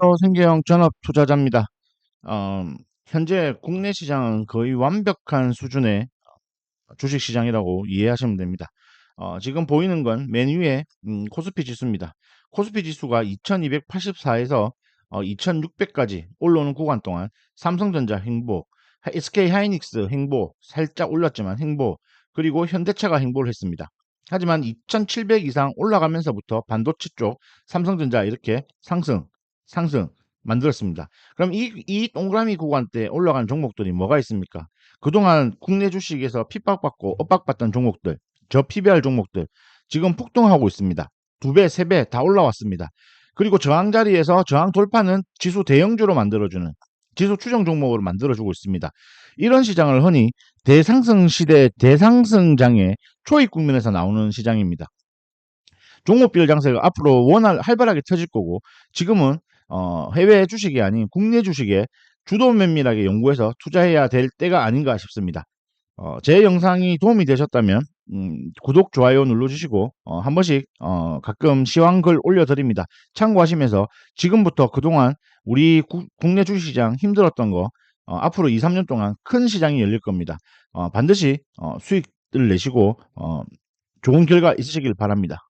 안녕하세요. 생계형 전업 투자자입니다. 어, 현재 국내 시장은 거의 완벽한 수준의 주식 시장이라고 이해하시면 됩니다. 어, 지금 보이는 건 맨 위에 음, 코스피 지수입니다. 코스피 지수가 2284에서 어, 2600까지 올라오는 구간 동안 삼성전자 행보, SK 하이닉스 행보 살짝 올랐지만 행보 그리고 현대차가 행보를 했습니다. 하지만 2700 이상 올라가면서부터 반도체 쪽 삼성전자 이렇게 상승, 상승 만들었습니다. 그럼 이, 이 동그라미 구간대 올라간 종목들이 뭐가 있습니까? 그동안 국내 주식에서 핍박받고 엇박받던 종목들, 저 PBR 종목들 지금 폭등하고 있습니다. 두 배, 세 배 다 올라왔습니다. 그리고 저항 자리에서 저항 돌파는 지수 대형주로 만들어주는 지수 추정 종목으로 만들어주고 있습니다. 이런 시장을 흔히 대상승 시대 대상승장의 초입 국면에서 나오는 시장입니다. 종목별 장세가 앞으로 원활 활발하게 터질 거고 지금은 어, 해외 주식이 아닌 국내 주식에 주도 면밀하게 연구해서 투자해야 될 때가 아닌가 싶습니다. 어, 제 영상이 도움이 되셨다면 음, 구독, 좋아요 눌러주시고 어, 한 번씩 어, 가끔 시황글 올려드립니다. 참고하시면서 지금부터 그동안 우리 구, 국내 주식시장 힘들었던 거 어, 앞으로 2, 3년 동안 큰 시장이 열릴 겁니다. 어, 반드시 어, 수익을 내시고 어, 좋은 결과 있으시길 바랍니다.